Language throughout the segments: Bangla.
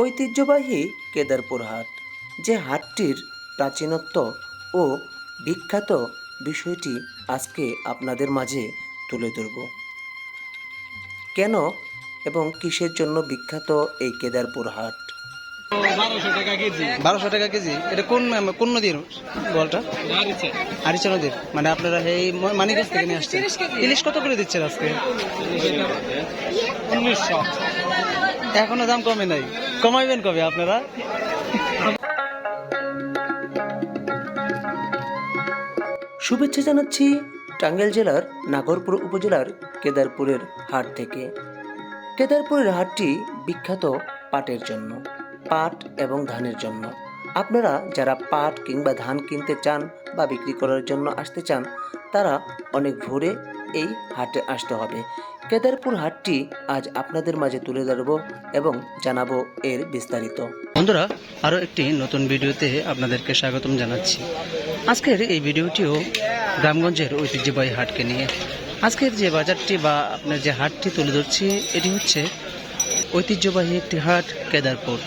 ঐতিহ্যবাহী কেদারপুর হাট যে হাটটির প্রাচীনত্ব ও বিখ্যাত বিষয়টি আজকে আপনাদের মাঝে তুলে ধরব। কেন এবং কিসের জন্য বিখ্যাত এই কেদারপুর হাট বারোশো টাকা কেজি। বারোশো টাকা কেজি? এটা কোন কোন নদীর বলটা? আরিচা। নদীর। মানে আপনারা এই মানিকগঞ্জ থেকে নিয়ে আসছেন। ইলিশ কত করে দিচ্ছেন আজকে? উনিশশো। এখনও দাম কমে নাই। কমাইবেন কবে আপনারা? শুভেচ্ছা জানাচ্ছি টাঙ্গাইল জেলার নাগরপুর উপজেলার কেদারপুরের হাট থেকে। কেদারপুরের হাটটি বিখ্যাত পাটের জন্য, পাট এবং ধানের জন্য। আপনারা যারা পাট কিংবা ধান কিনতে চান বা বিক্রি করার জন্য আসতে চান, তারা অনেক ভোরে এই হাটে আসতে হবে। কেদারপুর হাটটি আজ আপনাদের মাঝে তুলে ধরবো এবং জানাব এর বিস্তারিত। বন্ধুরা, আরও একটি নতুন ভিডিওতে আপনাদেরকে স্বাগতম জানাচ্ছি। আজকের এই ভিডিওটিও গ্রামগঞ্জের ঐতিহ্যবাহী হাটকে নিয়ে। আজকের যে বাজারটি বা আপনার যে হাটটি তুলে ধরছি, এটি হচ্ছে ঐতিহ্যবাহী একটি হাট কেদারপুর।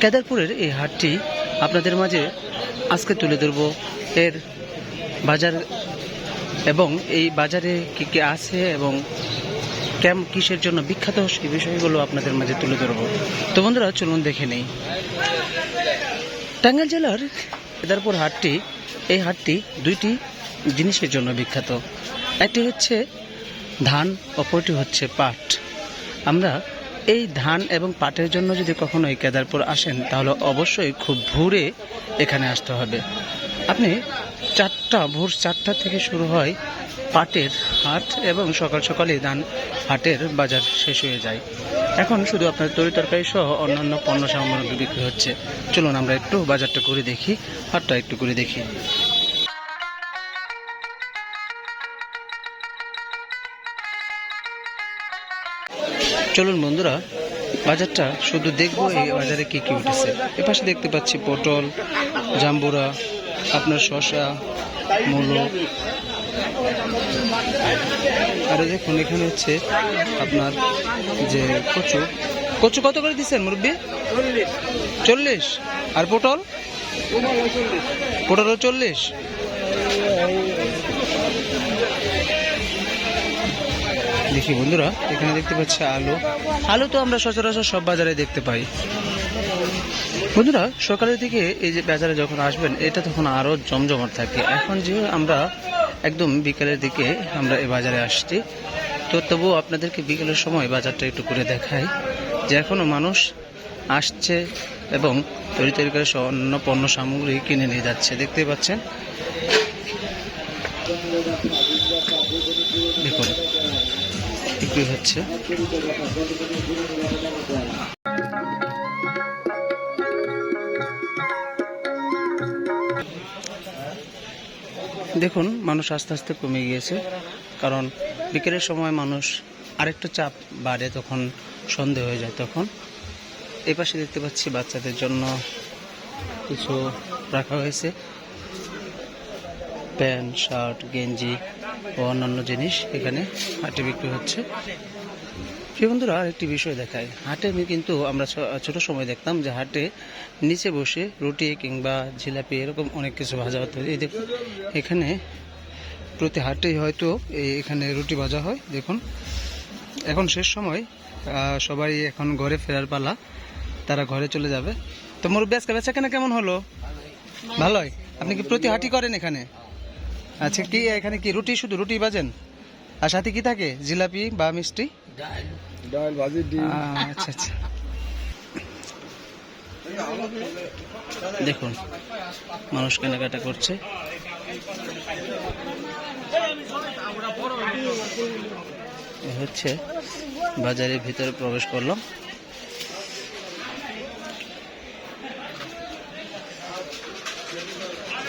কেদারপুরের এই হাটটি আপনাদের মাঝে আজকে তুলে ধরব এর বাজার এবং এই বাজারে কী কী আছে এবং ক্যাম কিসের জন্য বিখ্যাত সেই বিষয়গুলো আপনাদের মাঝে তুলে ধরবো। তো বন্ধুরা, চলুন দেখে নেই। টাঙ্গাইল জেলার কেদারপুর হাটটি, এই হাটটি দুইটি জিনিসের জন্য বিখ্যাত। একটি হচ্ছে ধান অপরটি হচ্ছে পাট। আমরা এই ধান এবং পাটের জন্য যদি কখনোই কেদারপুর আসেন, তাহলে অবশ্যই খুব ভোরে এখানে আসতে হবে। আপনি চারটা, ভোর চারটা থেকে শুরু হয় পাটের হাট এবং সকাল সকালে ধান হাটের বাজার শেষ হয়ে যায়। এখন শুধু আপনার তরি তরকারি সহ অন্যান্য পণ্য সামগ্রী বিক্রি হচ্ছে। চলুন আমরা একটু বাজারটা করে দেখি, হাটটা একটু করে দেখি। চলুন বন্ধুরা, বাজারটা শুধু দেখব এই বাজারে কি কি উঠেছে। এপাশে দেখতে পাচ্ছি পটল, জাম্বুরা, আপনার শশা মূলো আর দেখুন, এখানে হচ্ছে আপনার যে কচু। কচু কত করে দিচ্ছেন মুরব্বী? চল্লিশ। আর পটল? পটলও চল্লিশ। দেখি বন্ধুরা, এখানে দেখতে পাচ্ছি আলু। আলু তো আমরা সচরাচর সব বাজারে দেখতে পাই। বন্ধুরা, সকালের দিকে এই যে বাজারে যখন আসবেন, এটা তখন আরও জমজমাট থাকে। এখন যে আমরা একদম বিকেলের দিকে আমরা এই বাজারে আসছি, তো তবুও আপনাদেরকে বিকেলের সময় বাজারটা একটু করে দেখাই যে এখনও মানুষ আসছে এবং তৈরি তৈরি করে অন্য পণ্য সামগ্রী কিনে নিয়ে যাচ্ছে। দেখতে পাচ্ছেন? দেখুন, বিক্রি হচ্ছে। দেখুন, মানুষ আস্তে আস্তে কমে গিয়েছে, কারণ বিকেলের সময় মানুষ আরেকটু চাপ বাড়ে, তখন সন্দেহ হয়ে যায় তখন। এপাশে পাশে দেখতে পাচ্ছি বাচ্চাদের জন্য কিছু রাখা হয়েছে। প্যান্ট, শার্ট, গেঞ্জি ও অন্যান্য জিনিস এখানে হাটে বিক্রি হচ্ছে। প্রিয় বন্ধুরা, আরেকটি বিষয় দেখায় হাটে আমি কিন্তু আমরা ছোট সময় দেখতাম যে হাটে নিচে বসে রুটি কিংবা জিলাপি এরকম অনেক কিছু ভাজা হতো। এই দেখুন, এখানে প্রতি হাটেই হয়তো এখানে রুটি ভাজা হয়। দেখুন, এখন শেষ সময় সবাই এখন ঘরে ফেরার পালা, তারা ঘরে চলে যাবে। তো মোর বেচকা বেচা কেনা কেমন হলো? ভালোই। আপনি কি প্রতি হাটি করেন এখানে? আচ্ছা কি এখানে কি রুটি শুধু রুটি বাজেন আর সাথে কি থাকে? জিলাপি বা মিষ্টি? ডাল ভাজি ডিম। আচ্ছা আচ্ছা। দেখুন মানুষ কেনাকাটা করছে। এ হচ্ছে বাজারের ভিতরে প্রবেশ করলাম।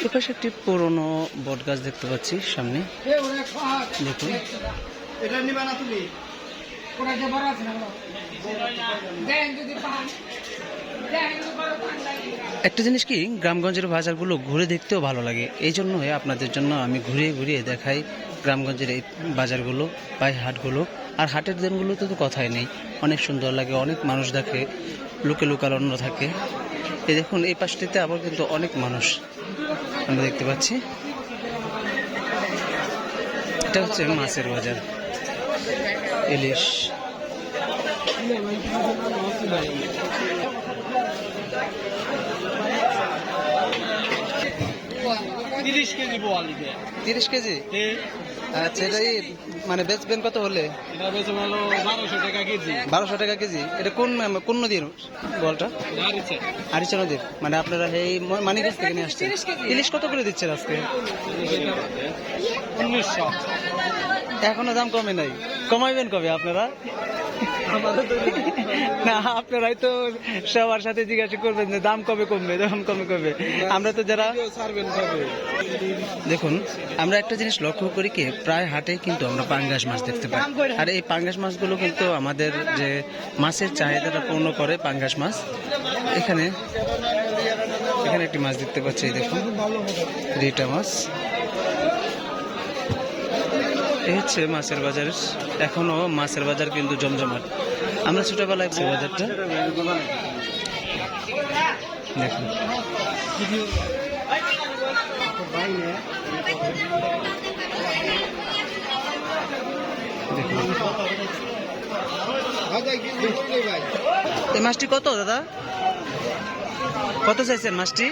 এপাশে একটি পুরনো বট গাছ দেখতে পাচ্ছি সামনে। দেখুন। এটা নিবা না তুমি। একটা জিনিস কি, গ্রামগঞ্জের বাজারগুলো ঘুরে দেখতেও ভালো লাগে। এই জন্যই আপনাদের জন্য আমি ঘুরিয়ে ঘুরিয়ে দেখাই গ্রামগঞ্জের এই বাজারগুলো বা হাটগুলো। আর হাটের দিনগুলোতে তো কথাই নেই। অনেক সুন্দর লাগে, অনেক মানুষ দেখে, লুকে লুকানো থাকে। এই দেখুন, এই পাশটিতে আবার কিন্তু অনেক মানুষ আমরা দেখতে পাচ্ছি। এটা হচ্ছে মাছের বাজার। ইলিশ। তিরিশ কেজি বোয়ালি তিরিশ কেজি? আচ্ছা মানে বেচবেন কত হলে? বারোশো টাকা কেজি। বারোশো টাকা কেজি। এটা কোন কোন নদীর বলটা আরিচা নদীর। মানে আপনারা এই মানিকগঞ্জ থেকে নিয়ে আসছেন। ইলিশ কত করে দিচ্ছেন আজকে? উনিশশো। এখনও দাম কমে নাই। কমাইবেন কবে আপনারা? না আপনারাই তো সবার সাথে জিজ্ঞাসা করবেন যে দাম কবে কমবে দাম কমে কমবে আমরা তো যারা দেখুন আমরা একটা জিনিস লক্ষ্য করি কি প্রায় হাটে কিন্তু আমরা পাঙ্গাস মাছ দেখতে পাই। আর এই পাঙ্গাস মাছগুলো কিন্তু আমাদের যে মাছের চাহিদাটা পূর্ণ করে পাঙ্গাস মাছ। এখানে এখানে একটি মাছ দেখতে পাচ্ছি দেখুন। রিটা মাছ। এই হচ্ছে মাছের বাজার। এখনও মাছের বাজার কিন্তু জমজমাট। আমরা ছোটবেলায় বাজারটা দেখুন। এই মাছটি কত, দাদা? কত চাইছেন মাছটি?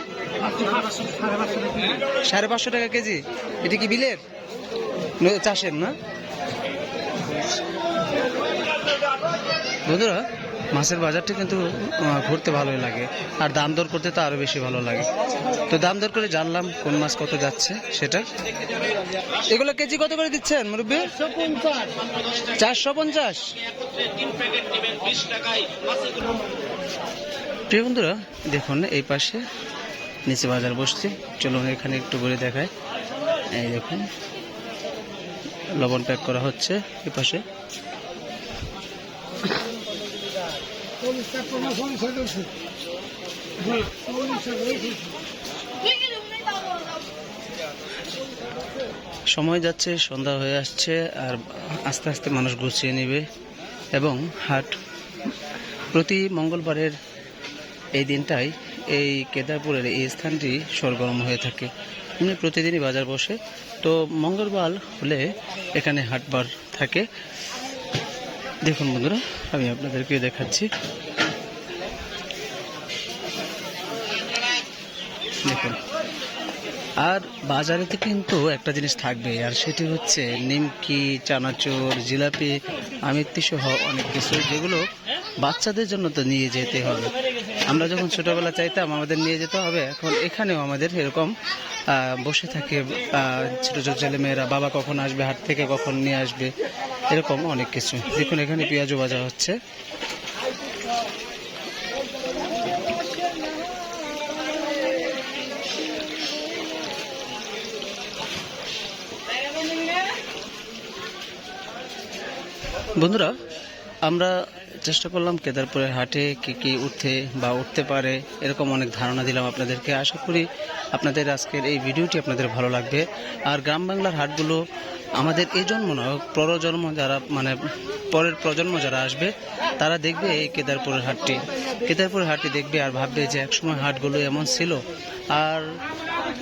সাড়ে পাঁচশো টাকা কেজি। এটি কি বিলের? চাষের না? বন্ধুরা, মাছের বাজারটা কিন্তু ঘুরতে ভালোই লাগে। আর দাম দর করতে তো আরও বেশি ভালো লাগে। তো দাম দর করে জানলাম কোন মাছ কত যাচ্ছে সেটা। এগুলো কেজি কত করে দিচ্ছেন, মুরব্বী? চারশো পঞ্চাশ। প্রিয় বন্ধুরা, দেখুন, এই পাশে নিচে বাজার বসছে। চলুন এখানে একটু ঘুরে দেখায় এই দেখুন। লবণ প্যাক করা হচ্ছে এই পাশে সময় যাচ্ছে, সন্ধ্যা হয়ে আসছে, আর আস্তে আস্তে মানুষ গুছিয়ে নেবে এবং হাট প্রতি মঙ্গলবারের এই দিনটাই এই কেদারপুরের এই স্থানটি সরগরম হয়ে থাকে। এমনি প্রতিদিনই বাজার বসে। তো মঙ্গলবার হলে এখানে হাটবার থাকে। দেখুন বন্ধুরা, আমি আপনাদেরকে দেখাচ্ছি। দেখুন। আর বাজারেতে কিন্তু একটা জিনিস থাকবে, আর সেটি হচ্ছে নিমকি, চানাচুর, জিলাপি আমিত্তি সহ অনেক কিছু, যেগুলো বাচ্চাদের জন্য তো নিয়ে যেতে হবে। আমরা যখন ছোটবেলা চাইতাম, আমাদের নিয়ে যেতে হবে, এখন এখানেও আমাদের এরকম বসে থাকে ছোট ছোট ছেলেমেয়েরা, বাবা কখন আসবে, হাট থেকে কখন নিয়ে আসবে, এরকম অনেক কিছু। দেখুন, এখানে পেঁয়াজও বাজা হচ্ছে। বন্ধুরা, আমরা চেষ্টা করলাম কেদারপুরের হাটে কি কি উঠতে বা উঠতে পারে, এরকম অনেক ধারণা দিলাম আপনাদেরকে। আশা করি আপনাদের আজকের এই ভিডিওটি আপনাদের ভালো লাগবে। আর গ্রাম বাংলার হাটগুলো আমাদের এই জন্ম না প্রজন্ম যারা মানে পরের প্রজন্ম যারা আসবে, তারা দেখবে এই কেদারপুরের হাটটি। কেদারপুরের হাটটি দেখবে আর ভাববে যে একসময় হাটগুলো এমন ছিল। আর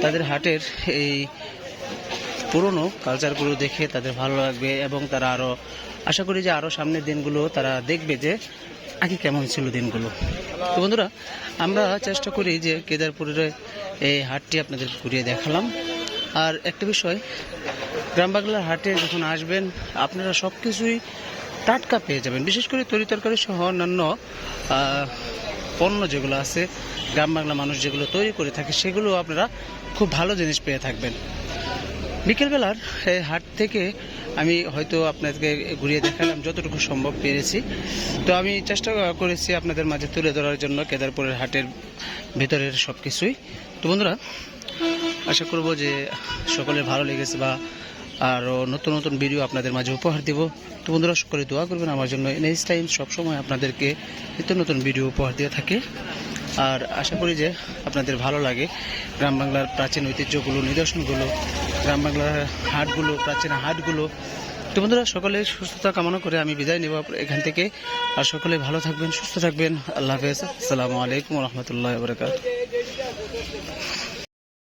তাদের হাটের এই পুরনো কালচারগুলো দেখে তাদের ভালো লাগবে এবং তারা আরও আশা করি যে আরও সামনের দিনগুলো তারা দেখবে যে আগে কেমন ছিল দিনগুলো। তো বন্ধুরা, আমরা চেষ্টা করি যে কেদারপুরের এই হাটটি আপনাদের ঘুরিয়ে দেখালাম। আর একটা বিষয়, গ্রাম বাংলার হাটে যখন আসবেন, আপনারা সব কিছুই টাটকা পেয়ে যাবেন। বিশেষ করে তরি তরকারি সহ অন্যান্য পণ্য যেগুলো আছে, গ্রাম বাংলা মানুষ যেগুলো তৈরি করে থাকে, সেগুলো আপনারা খুব ভালো জিনিস পেয়ে থাকবেন। বিকেলবেলার এই হাট থেকে আমি হয়তো আপনাদেরকে ঘুরিয়ে দেখালাম যতটুকু সম্ভব পেরেছি। তো আমি চেষ্টা করেছি আপনাদের মাঝে তুলে ধরার জন্য কেদারপুরের হাটের ভেতরের সব কিছুই তো বন্ধুরা, আশা করব যে সকলের ভালো লেগেছে বা আরও নতুন নতুন ভিডিও আপনাদের মাঝে উপহার দেব। তো বন্ধুরা, সকলে দোয়া করবেন। আমার জন্য নেক্সট টাইম সবসময় আপনাদেরকে নিত্য নতুন ভিডিও উপহার দিয়ে থাকে। আর আশা করি যে আপনাদের ভালো লাগে। গ্রাম বাংলার প্রাচীন ঐতিহ্যগুলো, নিদর্শনগুলো, গ্রাম বাংলার হাটগুলো, প্রাচীন হাটগুলো। তো বন্ধুরা, সকলে সুস্থতা কামনা করে আমি বিদায় নেব এখান থেকে। আর সকলে ভালো থাকবেন, সুস্থ থাকবেন। আল্লাহ হাফেজ। আসসালামু আলাইকুম রহমতুল্লাহ বরকাত